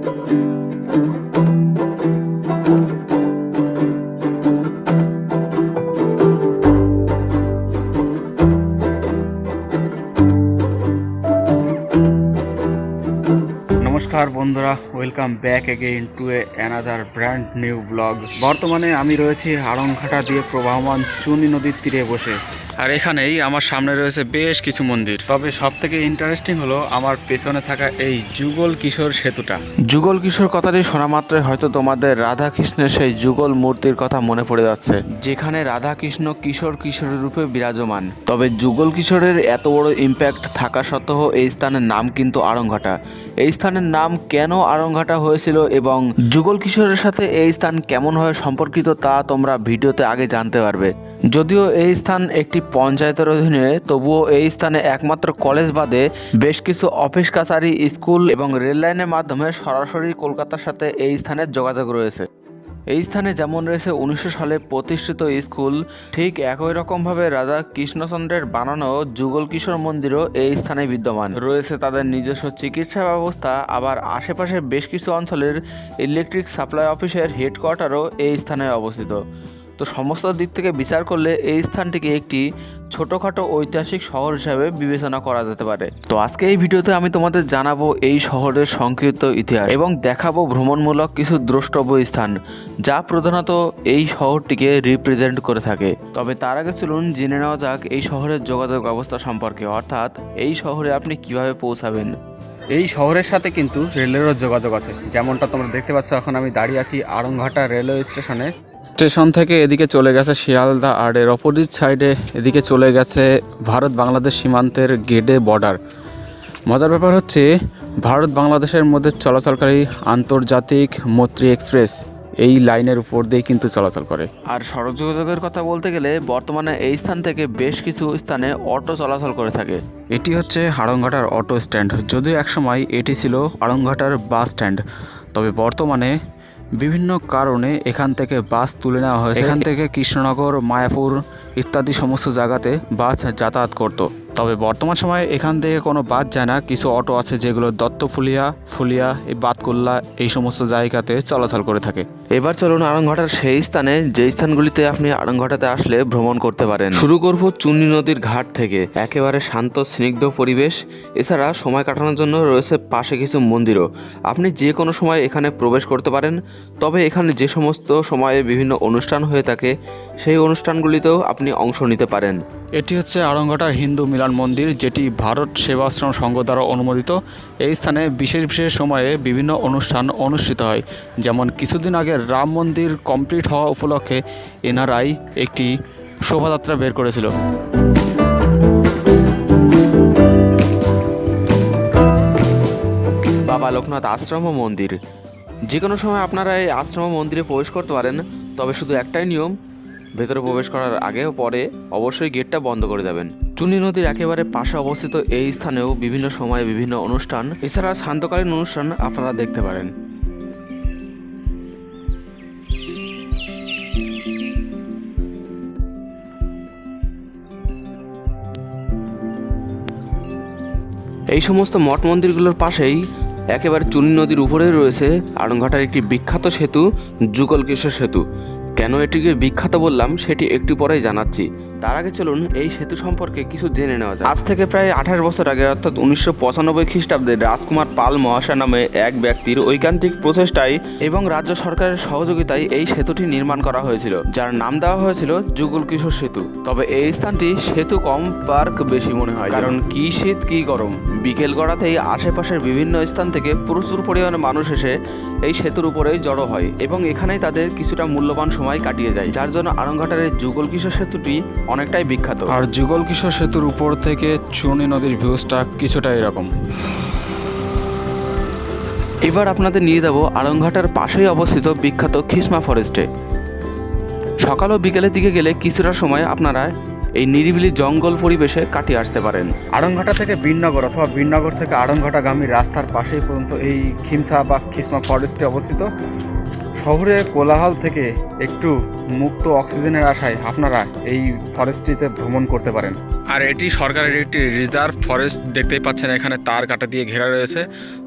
নমস্কার বন্ধুরা welcome back again to a another brand new blog বর্তমানে আমি রয়েছি আড়ংঘাটা দিয়ে প্রবাহমান চুনি নদীর তীরে বসে। আর এখানেই আমার সামনে রয়েছে বেশ কিছু মন্দির। তবে সব থেকে ইন্টারেস্টিং হলো আমার পেছনে থাকা এই যুগল কিশোর সেতুটা। যুগল কিশোর কথাটি শোনা মাত্রই হয়তো তোমাদের রাধা কৃষ্ণের সেই যুগল মূর্তির কথা মনে পড়ে যাচ্ছে যেখানে রাধা কৃষ্ণ কিশোর কিশোরের রূপে বিরাজমান। তবে যুগল কিশোরের এত বড় ইম্প্যাক্ট থাকা সত্ত্বেও এই স্থানের নাম কিন্তু আড়ংঘাটা এই স্থানের নাম কেন আড়ংঘাটা হয়েছিল এবং যুগল কিশোরের সাথে এই স্থান কেমনভাবে সম্পর্কিত তা তোমরা ভিডিওতে আগে জানতে পারবে। যদিও এই স্থান একটি পঞ্চায়েতের অধীনে, তবুও এই স্থানে একমাত্র কলেজ বাদে বেশ কিছু অফিস, কাছারি, স্কুল এবং রেললাইনের মাধ্যমে সরাসরি কলকাতার সাথে এই স্থানের যোগাযোগ রয়েছে। এই স্থানে যেমন রয়েছে উনিশশো সালে প্রতিষ্ঠিত স্কুল, ঠিক একই রকমভাবে রাজা কৃষ্ণচন্দ্রের বানানো যুগল কিশোর মন্দিরও এই স্থানে বিদ্যমান। রয়েছে তাদের নিজস্ব চিকিৎসা ব্যবস্থা, আবার আশেপাশে বেশ কিছু অঞ্চলের ইলেকট্রিক সাপ্লাই অফিসের হেডকোয়ার্টারও এই স্থানে অবস্থিত। তো সমস্ত দিক থেকে বিচার করলে এই স্থানটিকে একটি ছোটখাটো ঐতিহাসিক শহর হিসাবে বিবেচনা করা যেতে পারে। তো আজকে এই ভিডিওতে আমি তোমাদের জানাব এই শহরের সংক্ষিপ্ত ইতিহাস এবং দেখাবো ভ্রমণমূলক কিছু দ্রষ্টব্য স্থান, যা প্রধানত এই শহরটিকে রিপ্রেজেন্ট করে থাকে। তবে তার আগে চলুন জেনে নেওয়া যাক এই শহরের যোগাযোগ ব্যবস্থা সম্পর্কে, অর্থাৎ এই শহরে আপনি কীভাবে পৌঁছাবেন। এই শহরের সাথে কিন্তু রেলেরও যোগাযোগ আছে। যেমনটা তোমরা দেখতে পাচ্ছ, এখন আমি দাঁড়িয়ে আছি আড়ংঘাটা রেলওয়ে স্টেশনে। স্টেশন থেকে এদিকে চলে গেছে শিয়ালদা, আর এর অপোজিট সাইডে এদিকে চলে গেছে ভারত বাংলাদেশ সীমান্তের গেটে বর্ডার। মজার ব্যাপার হচ্ছে, ভারত বাংলাদেশের মধ্যে চলাচলকারী আন্তর্জাতিক মৈত্রী এক্সপ্রেস এই লাইনের উপর দিয়ে কিন্তু চলাচল করে। আর সড়ক যোগাযোগের কথা বলতে গেলে বর্তমানে এই স্থান থেকে বেশ কিছু স্থানে অটো চলাচল করে থাকে। এটি হচ্ছে হাড়ংঘাটার অটো স্ট্যান্ড। যদিও একসময় এটি ছিল হাড়ংঘাটার বাস স্ট্যান্ড তবে বর্তমানে বিভিন্ন কারণে এখান থেকে বাস তুলে নেওয়া হয়েছে। এখান থেকে কৃষ্ণনগর মায়াপুর ইত্যাদি সমস্ত জায়গাতে বাস যাতায়াত করত। তবে বর্তমান সময়ে এখান থেকে কোনো বাস যায় না। কিছু অটো আছে যেগুলো দত্তফুলিয়া ফুলিয়া এই বাতকুল্লা এই সমস্ত জায়গাতে চলাচল করে থাকে। এবার চলুন আড়ংঘাটার সেই স্থানে, যে স্থানগুলিতে আপনি আড়ংঘাটাতে আসলে ভ্রমণ করতে পারেন। শুরু করব চুন্নি নদীর ঘাট থেকে। একেবারে শান্ত, স্নিগ্ধ পরিবেশ। এছাড়া সময় কাটানোর জন্য রয়েছে পাশে কিছু মন্দিরও। আপনি যে কোনো সময় এখানে প্রবেশ করতে পারেন। তবে এখানে যে সমস্ত সময়ে বিভিন্ন অনুষ্ঠান হয়ে থাকে, সেই অনুষ্ঠানগুলিতেও আপনি অংশ নিতে পারেন। এটি হচ্ছে আড়ংঘাটার হিন্দু মিলন মন্দির, যেটি ভারত সেবাশ্রম সংঘ দ্বারা অনুমোদিত। এই স্থানে বিশেষ বিশেষ সময়ে বিভিন্ন অনুষ্ঠান অনুষ্ঠিত হয়। যেমন কিছুদিন আগে রাম মন্দির কমপ্লিট হওয়া উপলক্ষে এনআরআই একটি শোভাযাত্রা বের করেছিল। বাবা লোকনাথ আশ্রম মন্দির। যে কোনো সময় আপনারা এই আশ্রম মন্দিরে প্রবেশ করতে পারেন, তবে শুধু একটাই নিয়ম, ভেতরে প্রবেশ করার আগে ও পরে অবশ্যই গেটটা বন্ধ করে দেবেন। চুনি নদীর একেবারে পাশে অবস্থিত এই স্থানেও বিভিন্ন সময়ে বিভিন্ন অনুষ্ঠান, এছাড়া শান্তকালীন অনুষ্ঠান আপনারা দেখতে পারেন। এই সমস্ত মঠ মন্দিরগুলোর পাশেই একেবারে চুনি নদীর উপরে রয়েছে আড়ংঘাটার একটি বিখ্যাত সেতু যুগল কিশোর সেতু। কেন এটিকে বিখ্যাত বললাম সেটি একটু পরেই জানাচ্ছি। তার আগে চলুন এই সেতু সম্পর্কে কিছু জেনে নেওয়া যায় আজ থেকে প্রায় আঠাশ বছর আগে, অর্থাৎ উনিশশো পঁচানব্বই খ্রিস্টাব্দে, রাজকুমার পাল মহাশয় নামে এক ব্যক্তির ঐকান্তিক প্রচেষ্টায় এবং রাজ্য সরকারের সহযোগিতায় এই সেতুটি নির্মাণ করা হয়েছিল, যার নাম দেওয়া হয়েছিল যুগল কিশোর সেতু। তবে এই স্থানটি সেতু কম পার্ক বেশি মনে হয়, কারণ কি শীত, কি গরম। বিকেল গড়াতেই আশেপাশের বিভিন্ন স্থান থেকে প্রচুর পরিমাণে মানুষ এসে এই সেতুর উপরেই জড়ো হয় এবং এখানেই তাদের কিছুটা মূল্যবান সময় কাটিয়ে যায়, যার জন্য আড়ংঘাটার এই যুগল কিশোর সেতুটি অনেকটাই বিখ্যাত। আর যুগল কিশোর সেতুর উপর থেকে চুনি নদীর ভিউজটা কিছুটা এরকম। এবার আপনাদের নিয়ে যাব আড়ংঘাটার পাশেই অবস্থিত বিখ্যাত খিসমা ফরেস্টে সকাল ও বিকেলের দিকে গেলে কিছুটা সময় আপনারা এই নিরিবিলি জঙ্গল পরিবেশে কাটিয়ে আসতে পারেন। আড়ংঘাটা থেকে বীরনগর অথবা বীরনগর থেকে আড়ংঘাটাগামী রাস্তার পাশেই পর্যন্ত এই খিমসা বা খিসমা ফরেস্টে অবস্থিত। শহরে কোলাহল থেকে একটু মুক্ত অক্সিজেনের আশায় আপনারা এই ফরেস্টটিতে ভ্রমণ করতে পারেন। আর এটি সরকারের একটি রিজার্ভ ফরেস্ট দেখতেই পাচ্ছেন এখানে তার কাটা দিয়ে ঘেরা রয়েছে।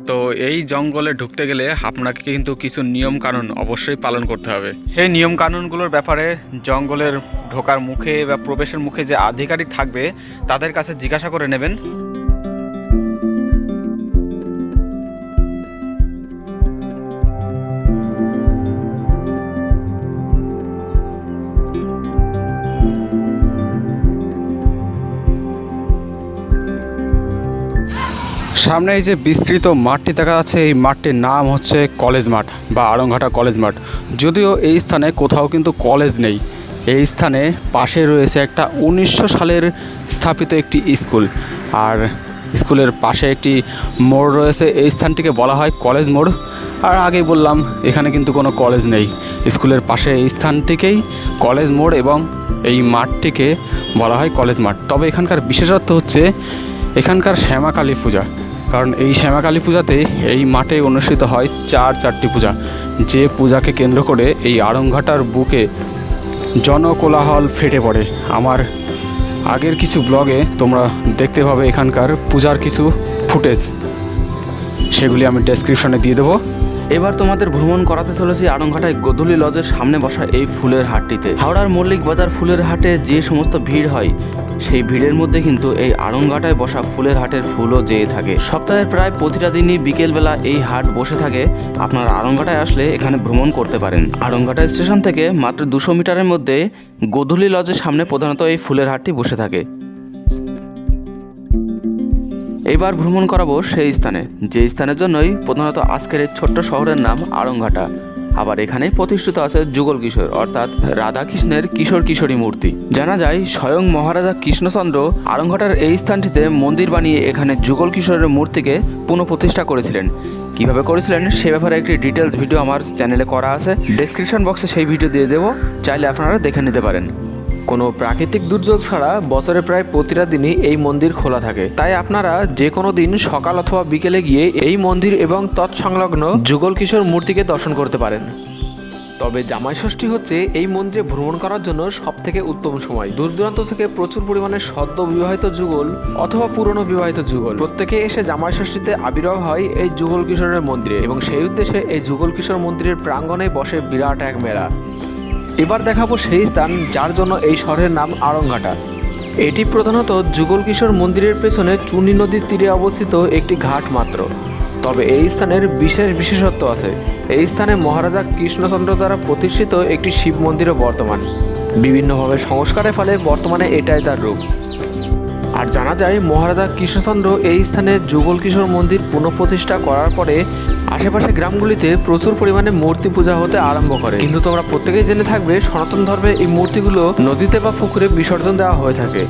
তো এই জঙ্গলে ঢুকতে গেলে আপনাকে কিন্তু কিছু নিয়ম কানুন অবশ্যই পালন করতে হবে। সেই নিয়ম কানুনগুলোর ব্যাপারে জঙ্গলের ঢোকার মুখে বা প্রবেশের মুখে যে আধিকারিক থাকবে তাদের কাছে জিজ্ঞাসা করে নেবেন। সামনে এই যে বিস্তৃত মাঠটি দেখা যাচ্ছে, এই মাঠটির নাম হচ্ছে কলেজ মাঠ বা আড়ংঘাটা কলেজ মাঠ। যদিও এই স্থানে কোথাও কিন্তু কলেজ নেই। এই স্থানে পাশে রয়েছে একটা উনিশশো সালের স্থাপিত একটি স্কুল। আর স্কুলের পাশে একটি মোড় রয়েছে, এই স্থানটিকে বলা হয় কলেজ মোড়। আর আগেই বললাম, এখানে কিন্তু কোনো কলেজ নেই। স্কুলের পাশে এই স্থানটিকেই কলেজ মোড় এবং এই মাঠটিকে বলা হয় কলেজ মাঠ। তবে এখানকার বিশেষত্ব হচ্ছে, এখানকার শ্যামাকালী পূজা। কারণ এই শ্যামাকালী পূজাতে এই মাঠে অনুষ্ঠিত হয় চার চারটি পূজা। যে পূজাকে কেন্দ্র করে এই আড়ংঘাটার বুকে জনকোলাহল ফেটে পড়ে। আমার আগের কিছু ব্লগে তোমরা দেখতে পাবে এখানকার পূজার কিছু ফুটেজ। সেগুলি আমি ডেসক্রিপশনে দিয়ে দেবো। এবার তোমাদের ভ্রমণ করাতে চলেছি আড়ংঘাটায় গোধূলি লজের সামনে বসা এই ফুলের হাটটিতে। হাওড়ার মল্লিক বাজার ফুলের হাটে যে সমস্ত ভিড় হয়, সেই ভিড়ের মধ্যে কিন্তু এই আড়ংঘাটায় বসা ফুলের হাটের ফুলও যেয়ে থাকে। সপ্তাহের প্রায় প্রতিটা দিনই বিকেলবেলা এই হাট বসে থাকে। আপনারা আড়ংঘাটায় আসলে এখানে ভ্রমণ করতে পারেন। আড়ংঘাটা স্টেশন থেকে মাত্র দুশো মিটারের মধ্যে গোধূলি লজের সামনে প্রধানত এই ফুলের হাটটি বসে থাকে। এইবার ভ্রমণ করাবো সেই স্থানে, যে স্থানের জন্যই প্রধানত আজকের এই ছোট্ট শহরের নাম আড়ংঘাটা। আবার এখানে প্রতিষ্ঠিত আছে যুগল কিশোর, অর্থাৎ রাধাকৃষ্ণের কিশোর কিশোরী মূর্তি। জানা যায়, স্বয়ং মহারাজা কৃষ্ণচন্দ্র আড়ংঘাটার এই স্থানটিতে মন্দির বানিয়ে এখানে যুগল কিশোরের মূর্তিকে পুনঃপ্রতিষ্ঠা করেছিলেন। কীভাবে করেছিলেন সে ব্যাপারে একটি ডিটেলস ভিডিও আমার চ্যানেলে করা আছে। ডেসক্রিপশন বক্সে সেই ভিডিও দিয়ে দেবো, চাইলে আপনারা দেখে নিতে পারেন। কোনো প্রাকৃতিক দুর্যোগ ছাড়া বছরে প্রায় প্রতিটা দিনই এই মন্দির খোলা থাকে। তাই আপনারা যে কোনো দিন সকাল অথবা বিকেলে গিয়ে এই মন্দির এবং তৎসংলগ্ন যুগল কিশোর মূর্তিকে দর্শন করতে পারেন। তবে জামাই ষষ্ঠী হচ্ছে এই মন্দিরে ভ্রমণ করার জন্য সব থেকে উত্তম সময়। দূর দূরান্ত থেকে প্রচুর পরিমাণে সদ্য বিবাহিত যুগল অথবা পুরনো বিবাহিত যুগল। প্রত্যেকে এসে জামাই ষষ্ঠীতে আবির্ভাব হয় এই যুগল কিশোরের মন্দিরে এবং সেই উদ্দেশ্যে এই যুগল কিশোর মন্দিরের প্রাঙ্গণে বসে বিরাট এক মেলা। এবার দেখাবো সেই স্থান যার জন্য এই শহরের নাম আড়ংঘাটা এটি প্রধানত যুগল কিশোর মন্দিরের পেছনে চুনি নদীর তীরে অবস্থিত একটি ঘাট মাত্র। তবে এই স্থানের বিশেষ বিশেষত্ব আছে। এই স্থানে মহারাজা কৃষ্ণচন্দ্র দ্বারা প্রতিষ্ঠিত একটি শিব মন্দিরও বর্তমান। বিভিন্নভাবে সংস্কারের ফলে বর্তমানে এটাই তার রূপ। আর জানা যায়, মহারাজা কৃষ্ণচন্দ্র এই স্থানে যুগল কিশোর মন্দির পুনঃপ্রতিষ্ঠা করার পরে আশেপাশে গ্রামগুলিতে প্রচুর পরিমাণে মূর্তি পূজা হতে আরম্ভ করে। কিন্তু তোমরা প্রত্যেকেই জেনে থাকবে, সনাতন ধর্মে এই মূর্তিগুলো নদীতে বা পুকুরে বিসর্জন দেওয়া হয়ে থাকে।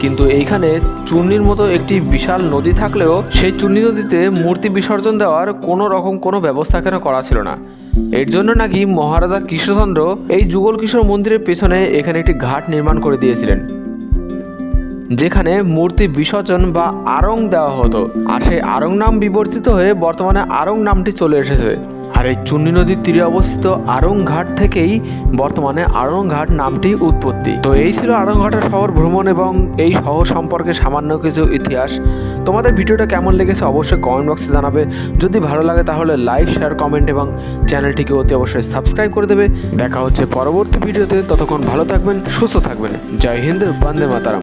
কিন্তু এইখানে চূর্ণির মতো একটি বিশাল নদী থাকলেও সেই চূর্ণি নদীতে মূর্তি বিসর্জন দেওয়ার কোনো রকম কোনো ব্যবস্থা কেন করা ছিল না। এর জন্য নাকি মহারাজা কৃষ্ণচন্দ্র এই যুগল কিশোর মন্দিরের পেছনে এখানে একটি ঘাট নির্মাণ করে দিয়েছিলেন। যেখানে মূর্তি বিসর্জন বা আরং দেওয়া হতো। আর সেই আরং নাম বিবর্তিত হয়ে বর্তমানে আরং নামটি চলে এসেছে। আর এই চুন্নি নদীর তীরে অবস্থিত আরং ঘাট থেকেই বর্তমানে আরং ঘাট নামটি উৎপত্তি। তো এই ছিল আরংঘাটা শহর ভ্রমণ এবং এই শহর সম্পর্কে সামান্য কিছু ইতিহাস। তোমাদের ভিডিওটা কেমন লেগেছে অবশ্যই কমেন্ট বক্সে জানাবে। যদি ভালো লাগে তাহলে লাইক শেয়ার কমেন্ট এবং চ্যানেলটিকে অতি অবশ্যই সাবস্ক্রাইব করে দেবে। দেখা হচ্ছে পরবর্তী ভিডিওতে। ততক্ষণ ভালো থাকবেন, সুস্থ থাকবেন। জয় হিন্দ, বন্দে মাতারাম।